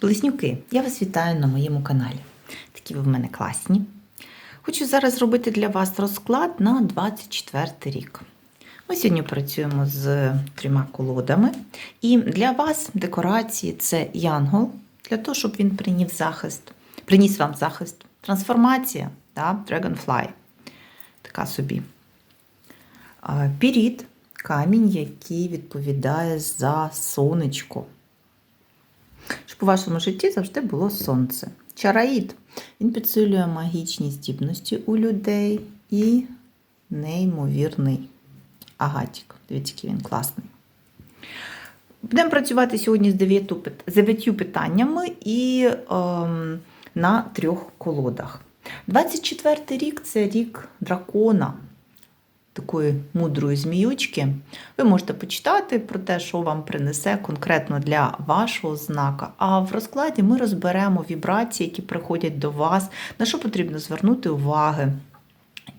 Близнюки, я вас вітаю на моєму каналі. Такі ви в мене класні. Хочу зараз зробити для вас розклад на 24 рік. Ми сьогодні працюємо з трьома колодами. І для вас декорації це янгол, для того, щоб він приніс захист, приніс вам захист. Трансформація, да, Dragonfly. Така собі. А, Піріт камінь, який відповідає за сонечко щоб у вашому житті завжди було сонце. Чараїд він підсилює магічні здібності у людей і неймовірний агатік. Дивіться, який він класний. Будемо працювати сьогодні з дев'ятью питаннями і ем, на трьох колодах. 24 рік це рік дракона такої мудрої зміючки. Ви можете почитати про те, що вам принесе конкретно для вашого знака. А в розкладі ми розберемо вібрації, які приходять до вас, на що потрібно звернути уваги.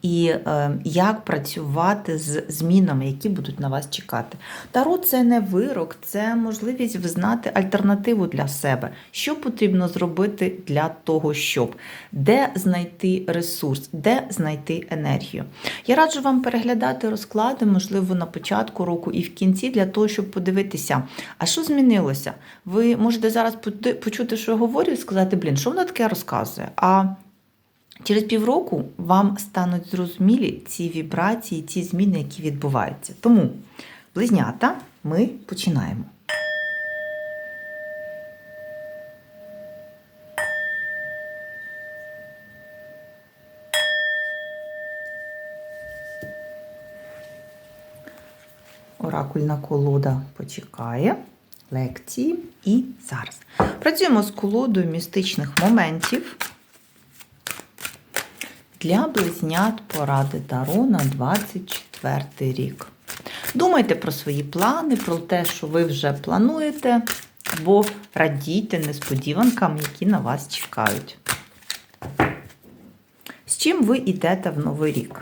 І е, як працювати з змінами, які будуть на вас чекати. Таро це не вирок, це можливість взнати альтернативу для себе. Що потрібно зробити для того, щоб де знайти ресурс, де знайти енергію. Я раджу вам переглядати розклади, можливо, на початку року і в кінці, для того, щоб подивитися, а що змінилося. Ви можете зараз почути, що я говорю, і сказати, блін, що вона таке розказує. А Через півроку вам стануть зрозумілі ці вібрації, ці зміни, які відбуваються. Тому, близнята, ми починаємо. Оракульна колода почекає лекції і зараз. Працюємо з колодою містичних моментів. Для близнят поради Таро на 24 рік. Думайте про свої плани, про те, що ви вже плануєте, або радійте несподіванкам, які на вас чекають. З чим ви йдете в новий рік?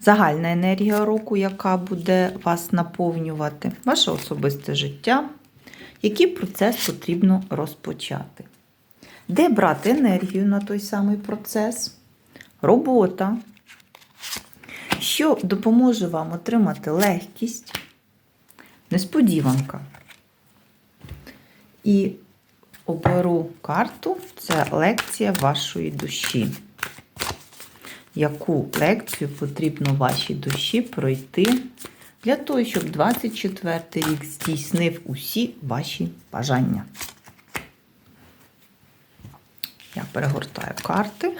Загальна енергія року, яка буде вас наповнювати, ваше особисте життя, який процес потрібно розпочати. Де брати енергію на той самий процес? Робота, що допоможе вам отримати легкість, несподіванка. І оберу карту це лекція вашої душі. Яку лекцію потрібно вашій душі пройти для того, щоб 24 рік здійснив усі ваші бажання? Я перегортаю карти.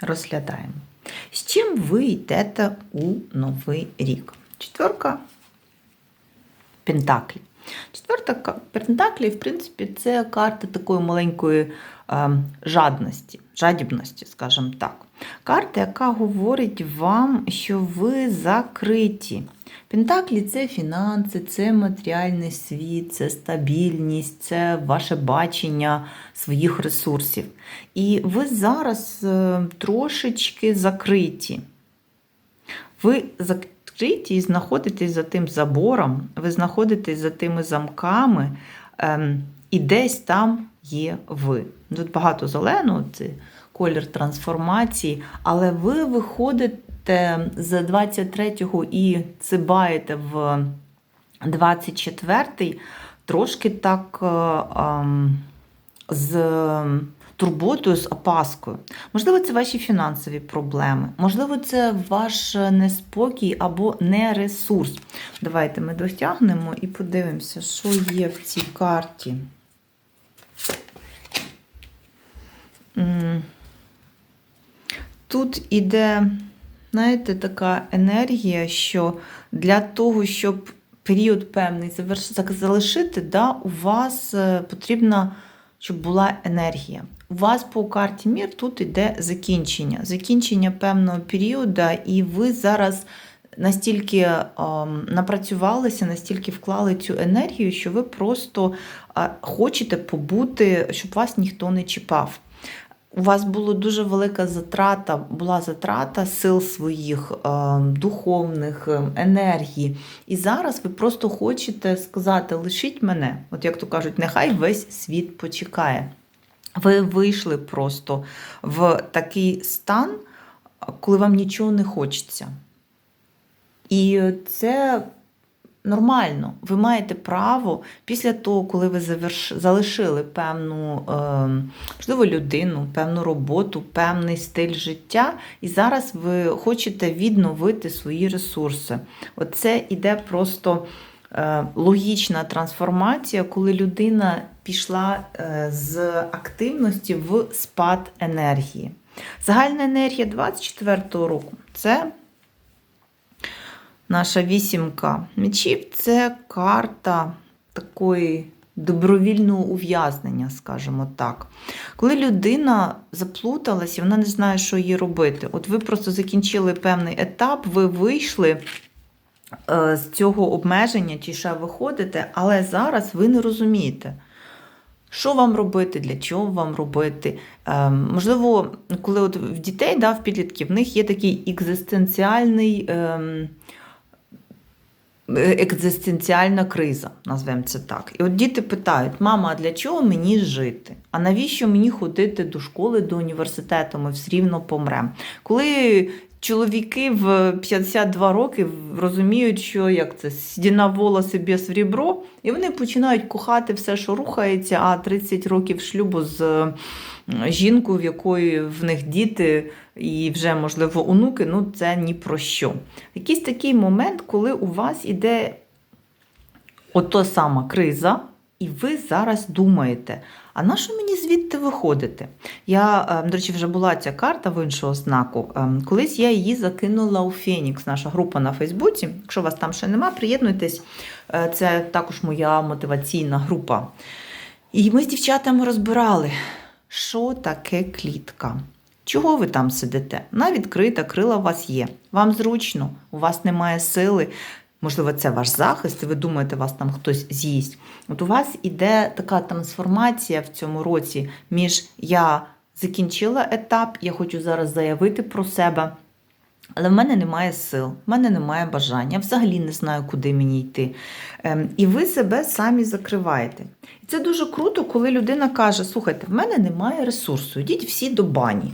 Розглядаємо. З чим ви йдете у новий рік? Четверка Пентаклів. Четверта Пентаклі, в принципі, це карта такої маленької е, жадності, жадібності, скажімо так. Карта, яка говорить вам, що ви закриті. Пентаклі це фінанси, це матеріальний світ, це стабільність, це ваше бачення своїх ресурсів. І ви зараз е, трошечки закриті. Ви закриті і знаходитесь за тим забором, ви знаходитесь за тими замками, ем, і десь там є ви. Тут багато зеленого, це колір трансформації, але ви виходите з 23-го і цибаєте в 24-й трошки так ем, з турботою, з опаскою. Можливо, це ваші фінансові проблеми, можливо, це ваш неспокій або не ресурс. Давайте ми дотягнемо і подивимося, що є в цій карті. Тут іде, знаєте, така енергія, що для того, щоб період певний залишити, да, у вас е, потрібно, щоб була енергія. У вас по карті Мір тут іде закінчення. Закінчення певного періоду, і ви зараз настільки ем, напрацювалися, настільки вклали цю енергію, що ви просто е, хочете побути, щоб вас ніхто не чіпав. У вас була дуже велика затрата, була затрата сил своїх, е, духовних, е, енергії. І зараз ви просто хочете сказати: лишіть мене, от як то кажуть, нехай весь світ почекає. Ви вийшли просто в такий стан, коли вам нічого не хочеться. І це нормально. Ви маєте право після того, коли ви заверш... залишили певну, е, можливо, людину, певну роботу, певний стиль життя, і зараз ви хочете відновити свої ресурси. Оце іде просто. е, Логічна трансформація, коли людина пішла е, з активності в спад енергії. Загальна енергія 24-го року це наша вісімка мечів це карта такої добровільного ув'язнення, скажімо так. Коли людина заплуталась і вона не знає, що їй робити. От ви просто закінчили певний етап, ви вийшли е, з цього обмеження, чи ще виходите, але зараз ви не розумієте. Що вам робити, для чого вам робити? Ем, можливо, коли от в дітей, да, в підлітків, в них є такий екзистенціальний, ем, екзистенціальна криза, назвемо це так. І от діти питають: мама, а для чого мені жити? А навіщо мені ходити до школи, до університету? Ми все рівно помремо. Коли чоловіки в 52 роки розуміють, що як це стіна волоси без рібро, і вони починають кохати все, що рухається, а 30 років шлюбу з жінкою, в якої в них діти і вже, можливо, онуки, ну це ні про що. Якийсь такий момент, коли у вас іде ото сама криза, і ви зараз думаєте, а на що мені звідти виходити? Я, е, до речі, вже була ця карта в іншого знаку. Е, Колись я її закинула у Фенікс, наша група на Фейсбуці. Якщо вас там ще нема, приєднуйтесь. Е, Це також моя мотиваційна група. І ми з дівчатами розбирали, що таке клітка. Чого ви там сидите? Навіть відкрита, крила у вас є. Вам зручно, у вас немає сили. Можливо, це ваш захист, і ви думаєте, вас там хтось з'їсть. От у вас іде така трансформація в цьому році між я закінчила етап, я хочу зараз заявити про себе. Але в мене немає сил, в мене немає бажання, взагалі не знаю, куди мені йти. Ем, І ви себе самі закриваєте. І це дуже круто, коли людина каже: слухайте, в мене немає ресурсу, йдіть всі до бані.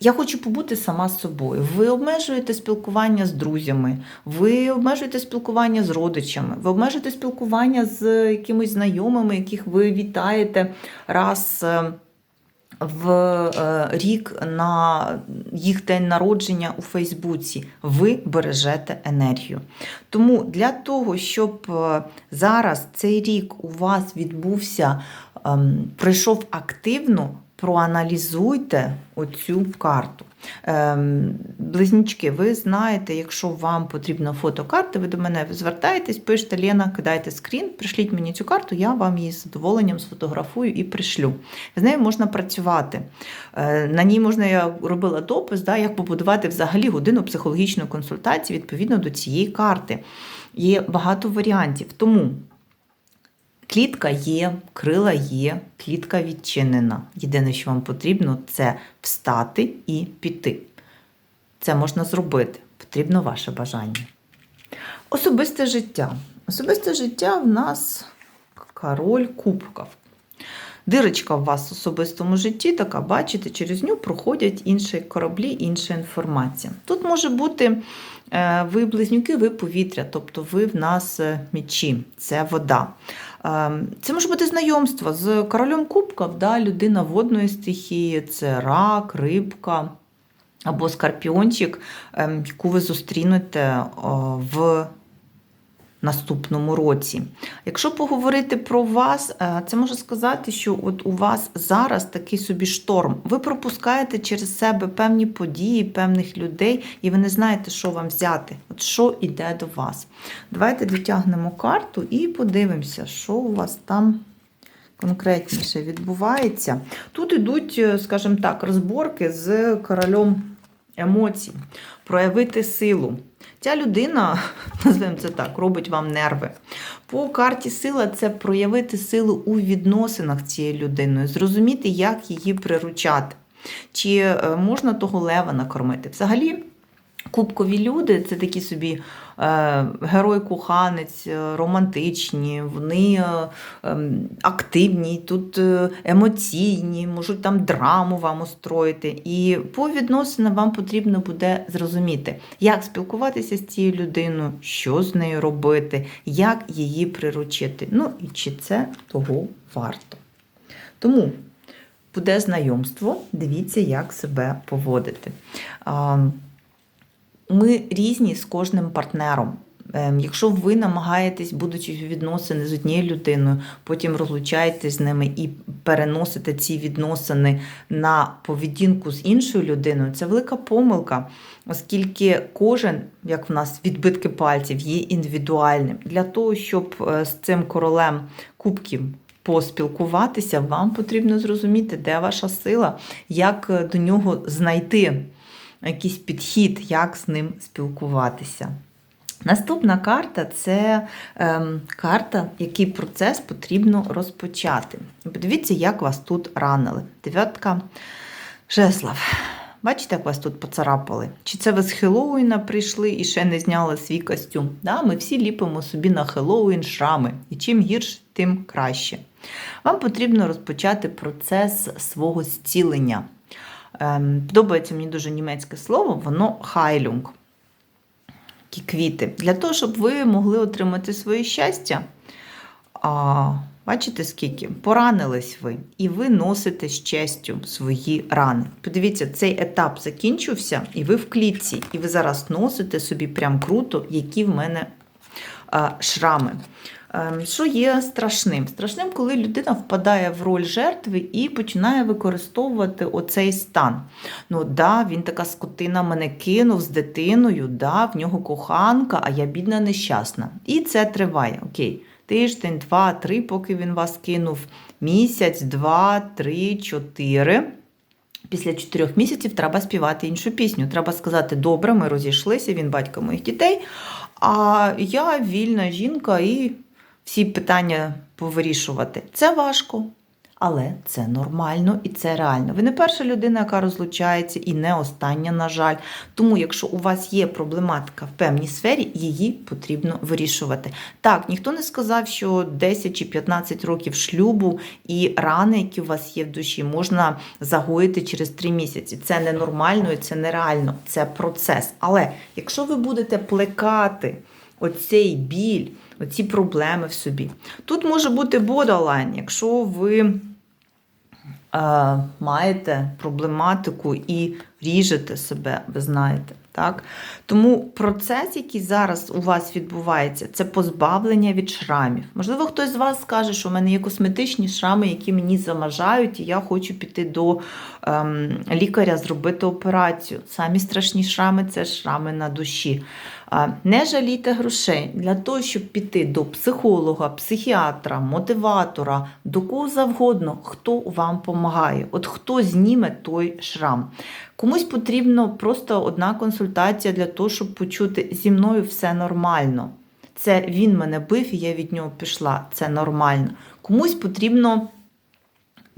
Я хочу побути сама з собою. Ви обмежуєте спілкування з друзями, ви обмежуєте спілкування з родичами, ви обмежуєте спілкування з якимись знайомими, яких ви вітаєте раз е, в е, рік на їх день народження у Фейсбуці. Ви бережете енергію. Тому для того, щоб е, зараз цей рік у вас відбувся, ем, пройшов активно, проаналізуйте оцю карту. Ем, Близнючки, ви знаєте, якщо вам потрібна фотокарта, ви до мене звертаєтесь, пишете Лена, кидайте скрін, пришліть мені цю карту, я вам її з задоволенням сфотографую і пришлю. З нею можна працювати. Е, На ній можна, я робила допис, да, як побудувати взагалі годину психологічної консультації відповідно до цієї карти. Є багато варіантів. Тому Клітка є, крила є, клітка відчинена. Єдине, що вам потрібно, це встати і піти. Це можна зробити. Потрібно ваше бажання. Особисте життя. Особисте життя в нас король кубків. Дирочка в вас в особистому житті, така, бачите, через нього проходять інші кораблі, інша інформація. Тут може бути е, ви близнюки, ви повітря, тобто ви в нас е, мічі, це вода. Е, Це може бути знайомство з королем кубків, да, людина водної стихії, це рак, рибка або скорпіончик, ем, яку ви зустрінете в наступному році. Якщо поговорити про вас, е, це може сказати, що от у вас зараз такий собі шторм. Ви пропускаєте через себе певні події, певних людей, і ви не знаєте, що вам взяти, от що йде до вас. Давайте дотягнемо карту і подивимося, що у вас там. Конкретніше відбувається. Тут йдуть, е, скажімо так, розборки з королем емоцій, проявити силу. Ця людина, називаємо це так, робить вам нерви. По карті сила це проявити силу у відносинах цією людиною, зрозуміти, як її приручати. Чи е, можна того лева накормити? Взагалі, кубкові люди це такі собі е, герой-коханець, е, романтичні, вони е, ем, активні, тут емоційні, можуть там драму вам устроїти. І по відносинам вам потрібно буде зрозуміти, як спілкуватися з цією людиною, що з нею робити, як її приручити. Ну і чи це того варто. Тому буде знайомство, дивіться, як себе поводити. Ми різні з кожним партнером. Ем, Якщо ви намагаєтесь, будучи в відносини з однією людиною, потім розлучаєтесь з ними і переносите ці відносини на поведінку з іншою людиною, це велика помилка, оскільки кожен, як в нас відбитки пальців, є індивідуальним. Для того, щоб е, з цим королем кубків поспілкуватися, вам потрібно зрозуміти, де ваша сила, як е, до нього знайти якийсь підхід, як з ним спілкуватися. Наступна карта це ем, карта, який процес потрібно розпочати. Подивіться, як вас тут ранили. Дев'ятка Жеслав. Бачите, як вас тут поцарапали? Чи це ви з Хеллоуіна прийшли і ще не зняли свій костюм? Да, ми всі ліпимо собі на Хеллоуін шрами. І чим гірше, тим краще. Вам потрібно розпочати процес свого зцілення. Ем, подобається мені дуже німецьке слово, воно хайлюнг. Ті квіти. Для того, щоб ви могли отримати своє щастя. А, бачите, скільки? Поранились ви, і ви носите з честю свої рани. Подивіться, цей етап закінчився, і ви в клітці, і ви зараз носите собі прям круто, які в мене а, шрами. Ем, Що є страшним? Страшним, коли людина впадає в роль жертви і починає використовувати оцей стан. Ну, да, він така скотина мене кинув з дитиною, да, в нього коханка, а я бідна нещасна. І це триває. Окей. Тиждень, два, три, поки він вас кинув. Місяць, два, три, чотири. Після чотирьох місяців треба співати іншу пісню. Треба сказати: добре, ми розійшлися, він батько моїх дітей. А я вільна жінка і всі питання повирішувати. Це важко, але це нормально і це реально. Ви не перша людина, яка розлучається, і не остання, на жаль. Тому, якщо у вас є проблематика в певній сфері, її потрібно вирішувати. Так, ніхто не сказав, що 10 чи 15 років шлюбу і рани, які у вас є в душі, можна загоїти через 3 місяці. Це ненормально і це нереально. Це процес. Але якщо ви будете плекати оцей біль, оці проблеми в собі. Тут може бути borderline, якщо ви е, маєте проблематику і ріжете себе, ви знаєте. Так? Тому процес, який зараз у вас відбувається, це позбавлення від шрамів. Можливо, хтось з вас скаже, що в мене є косметичні шрами, які мені замажають, і я хочу піти до ем, лікаря зробити операцію. Самі страшні шрами це шрами на душі. Не жалійте грошей для того, щоб піти до психолога, психіатра, мотиватора, до кого завгодно, хто вам допомагає. От хто зніме той шрам. Комусь потрібно просто одна консультація для того, щоб почути зі мною все нормально. Це він мене бив, і я від нього пішла. Це нормально. Комусь потрібно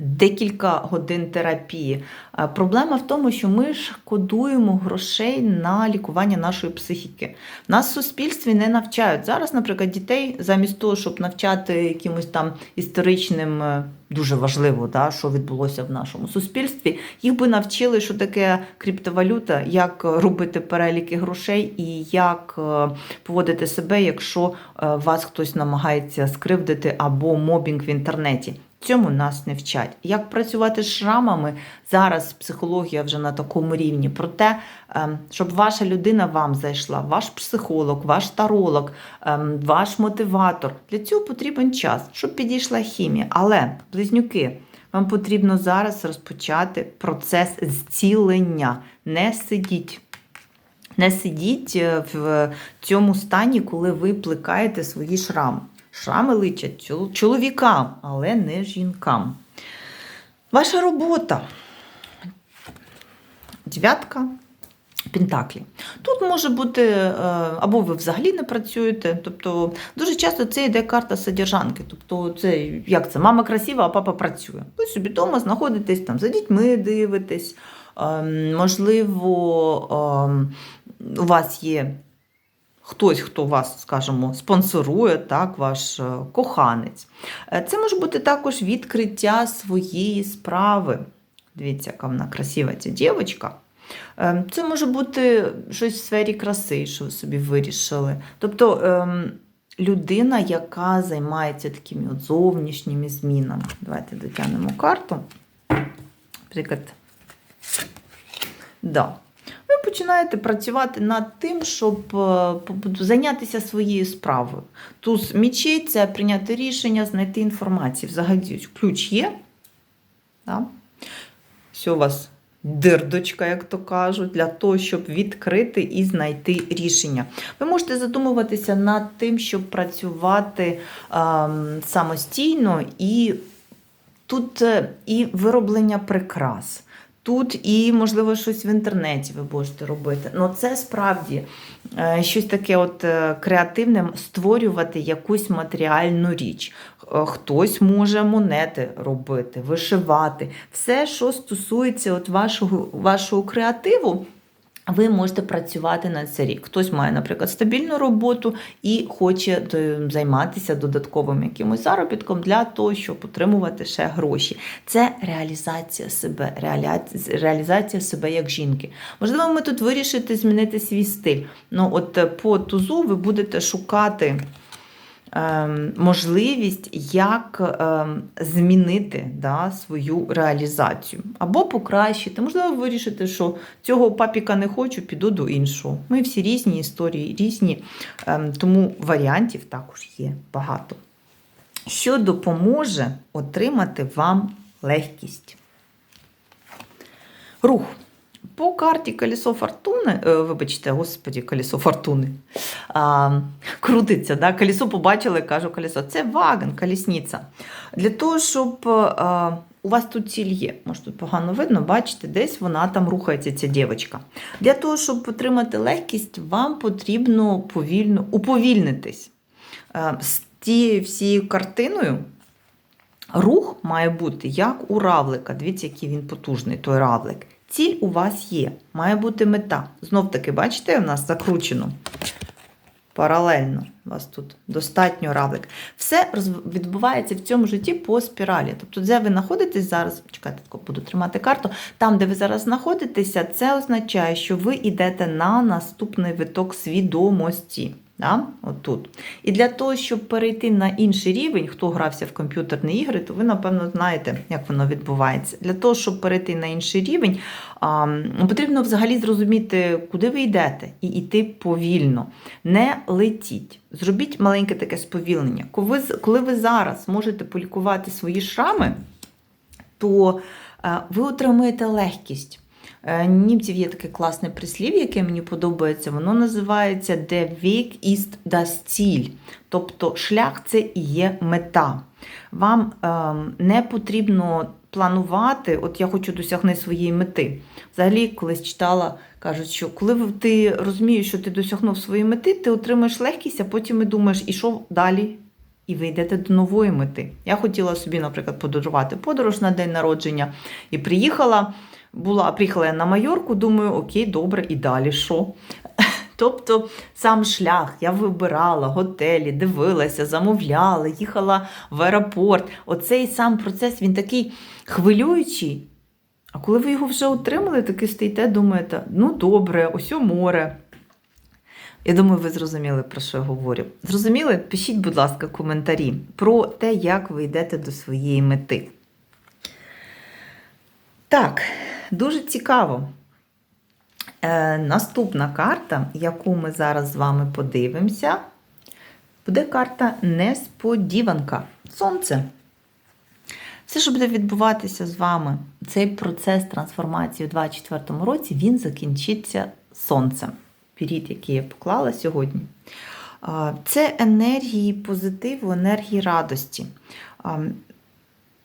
декілька годин терапії. Е, Проблема в тому, що ми ж кодуємо грошей на лікування нашої психіки. Нас в суспільстві не навчають. Зараз, наприклад, дітей замість того, щоб навчати якимось там історичним, е, дуже важливо, да, що відбулося в нашому суспільстві, їх би навчили, що таке криптовалюта, як робити переліки грошей і як е, поводити себе, якщо вас хтось намагається скривдити або мобінг в інтернеті. Цьому нас не вчать. Як працювати з шрамами зараз психологія вже на такому рівні. Проте, ем, щоб ваша людина вам зайшла, ваш психолог, ваш таролог, ем, ваш мотиватор. Для цього потрібен час, щоб підійшла хімія. Але, близнюки, вам потрібно зараз розпочати процес зцілення. Не сидіть. Не сидіть е, в цьому стані, коли ви плекаєте свої шрами. Шрами личать чоловікам, але не жінкам. Ваша робота. Дев'ятка Пентаклі. Тут може бути, е, або ви взагалі не працюєте. Тобто дуже часто це йде карта содержанки. Тобто, це як це? Мама красива, а папа працює. Ви собі вдома знаходитесь там за дітьми, дивитесь. Ем, Можливо, ем, у вас є хтось, хто вас, скажімо, спонсорує, так, ваш е, коханець. Е, Це може бути також відкриття своєї справи. Дивіться, яка вона красива ця дівчинка. Ем, Це може бути щось в сфері краси, що ви собі вирішили. Тобто ем, людина, яка займається такими от зовнішніми змінами. Давайте дотягнемо карту. Наприклад, да. Починаєте працювати над тим, щоб е, зайнятися своєю справою. Туз мічей прийняти рішення, знайти інформацію. Взагалі, ключ є. Да? Все у вас дирдочка, як то кажуть, для того, щоб відкрити і знайти рішення. Ви можете задумуватися над тим, щоб працювати ем, самостійно і тут е, і вироблення прикрас. Тут і, можливо, щось в інтернеті ви можете робити. Ну, це справді е, щось таке от е, креативне, створювати якусь матеріальну річ. Е, Хтось може монети робити, вишивати. Все, що стосується от вашого, вашого креативу, ви можете працювати на цей рік. Хтось має, наприклад, стабільну роботу і хоче е, займатися додатковим якимось заробітком для того, щоб отримувати ще гроші. Це реалізація себе, реалізація себе як жінки. Можливо, ми тут вирішите змінити свій стиль. Ну, от е, по тузу ви будете шукати можливість, як ем, змінити да, свою реалізацію. Або покращити. Можливо, вирішити, що цього папіка не хочу, піду до іншого. Ми всі різні історії, різні, ем, тому варіантів також є багато. Що допоможе отримати вам легкість? Рух. По карті колесо фортуни, е, вибачте, господі, колесо фортуни. А, крутиться, да? колесо побачили, кажу колесо. Це ваген, колісниця. Для того, щоб а, у вас тут ціль є, може тут погано видно, бачите, десь вона там рухається, ця дівчинка. Для того, щоб отримати легкість, вам потрібно повільно уповільнитись. Е, З тією всією картиною рух має бути як у равлика. Дивіться, який він потужний, той равлик. Ціль у вас є, має бути мета. Знов таки, бачите, у нас закручено паралельно. У вас тут достатньо равлик. Все відбувається в цьому житті по спіралі. Тобто, де ви знаходитесь зараз, чекайте, буду тримати карту. Там, де ви зараз знаходитеся, це означає, що ви йдете на наступний виток свідомості. Да? От тут. І для того, щоб перейти на інший рівень, хто грався в комп'ютерні ігри, то ви, напевно, знаєте, як воно відбувається. Для того, щоб перейти на інший рівень, потрібно взагалі зрозуміти, куди ви йдете, і йти повільно. Не летіть. Зробіть маленьке таке сповільнення. Коли ви, зараз можете полікувати свої шрами, то е, ви отримуєте легкість. Е, Німців є таке класне прислів'я, яке мені подобається. Воно називається Der Weg ist das Ziel. Тобто шлях це і є мета. Вам ем, не потрібно планувати, от я хочу досягнути своєї мети. Взагалі, колись читала, кажуть, що коли ти розумієш, що ти досягнув своєї мети, ти отримаєш легкість, а потім і думаєш, і що далі? І ви йдете до нової мети. Я хотіла собі, наприклад, подорожувати подорож на день народження і приїхала. Була, приїхала я на Майорку, думаю, окей, добре, і далі що? Тобто сам шлях я вибирала готелі, дивилася, замовляла, їхала в аеропорт. Оцей сам процес він такий хвилюючий. А коли ви його вже отримали, таки стоїте, думаєте, ну добре, ось море. Я думаю, ви зрозуміли, про що я говорю. Зрозуміли? Пишіть, будь ласка, коментарі про те, як ви йдете до своєї мети. Так, дуже цікаво. Е, наступна карта, яку ми зараз з вами подивимося, буде карта Несподіванка. Сонце. Все, що буде відбуватися з вами, цей процес трансформації у 2024 році, він закінчиться сонцем. Період, який я поклала сьогодні. Це енергії позитиву, енергії радості.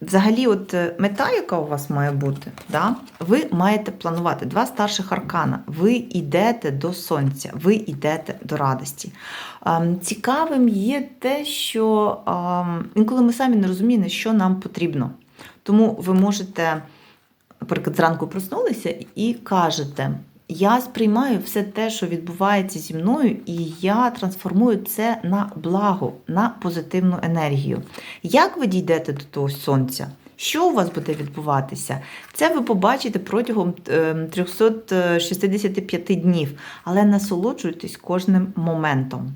Взагалі, от е, мета, яка у вас має бути, да? ви маєте планувати два старших аркана. Ви йдете до сонця, ви йдете до радості. Ем, Цікавим є те, що ем, інколи ми самі не розуміємо, що нам потрібно. Тому ви можете, наприклад, зранку проснулися і кажете. Я сприймаю все те, що відбувається зі мною, і я трансформую це на благо, на позитивну енергію. Як ви дійдете до того сонця? Що у вас буде відбуватися? Це ви побачите протягом е, 365 днів, але насолоджуйтесь кожним моментом.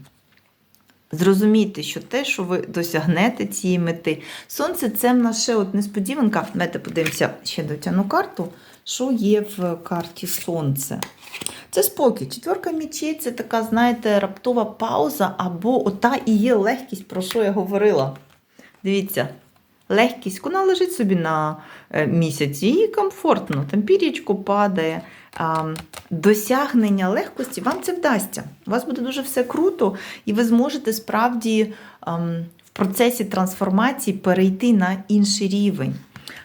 Зрозумійте, що те, що ви досягнете цієї мети. Сонце це в от несподіванка. Давайте подивимося ще дотягну карту. Що є в карті Сонце? Це спокій. Четверка мічей це така, знаєте, раптова пауза, або ота і є легкість, про що я говорила. Дивіться, легкість, вона лежить собі на е, місяці, їй комфортно, там пірічко падає. Досягнення легкості вам це вдасться. У вас буде дуже все круто, і ви зможете справді ам, в процесі трансформації перейти на інший рівень.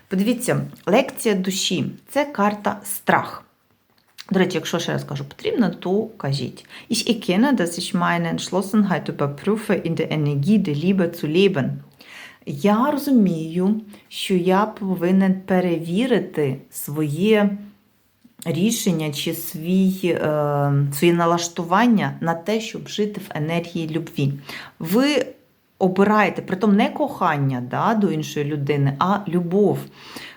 Подивіться, лекція душі це карта страх. До речі, якщо ще раз кажу потрібно, то кажіть. Ich erkenne, dass ich meine Entschlossenheit überprüfe, in der Energie der Liebe zu leben. Я розумію, що я повинен перевірити своє рішення чи свій, е, своє налаштування на те, щоб жити в енергії любві. Ви обираєте, притом не кохання да, до іншої людини, а любов.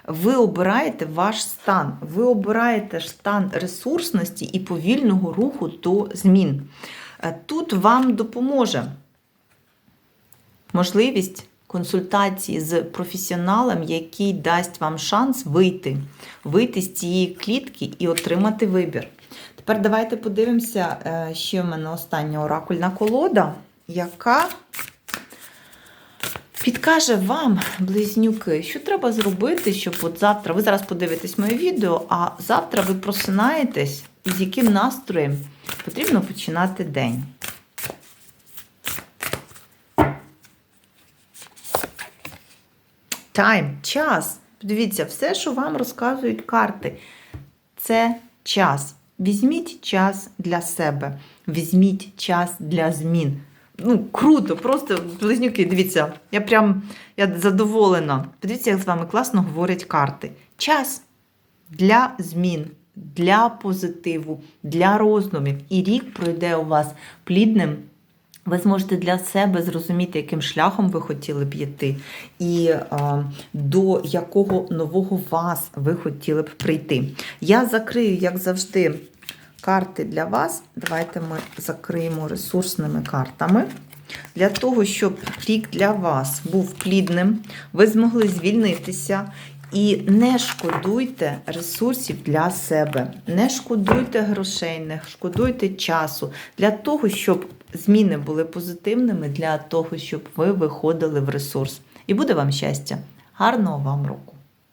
Ви обираєте ваш стан, ви обираєте стан ресурсності і повільного руху до змін. Е, Тут вам допоможе можливість консультації з професіоналом, який дасть вам шанс вийти, вийти з цієї клітки і отримати вибір. Тепер давайте подивимося, е, ще в мене остання оракульна колода, яка підкаже вам, близнюки, що треба зробити, щоб от завтра, ви зараз подивитесь моє відео, а завтра ви просинаєтесь, і з яким настроєм потрібно починати день. Time, час. Подивіться, все, що вам розказують карти, це час. Візьміть час для себе, візьміть час для змін. Ну, круто, просто близнюки, дивіться, я прям я задоволена. Подивіться, як з вами класно говорять карти. Час для змін, для позитиву, для роздумів. І рік пройде у вас плідним. Ви зможете для себе зрозуміти, яким шляхом ви хотіли б йти, і а, до якого нового вас ви хотіли б прийти. Я закрию, як завжди, карти для вас. Давайте ми закриємо ресурсними картами. Для того, щоб рік для вас був плідним, ви змогли звільнитися. І не шкодуйте ресурсів для себе, не шкодуйте грошей, не шкодуйте часу для того, щоб зміни були позитивними, для того, щоб ви виходили в ресурс. І буде вам щастя! Гарного вам року!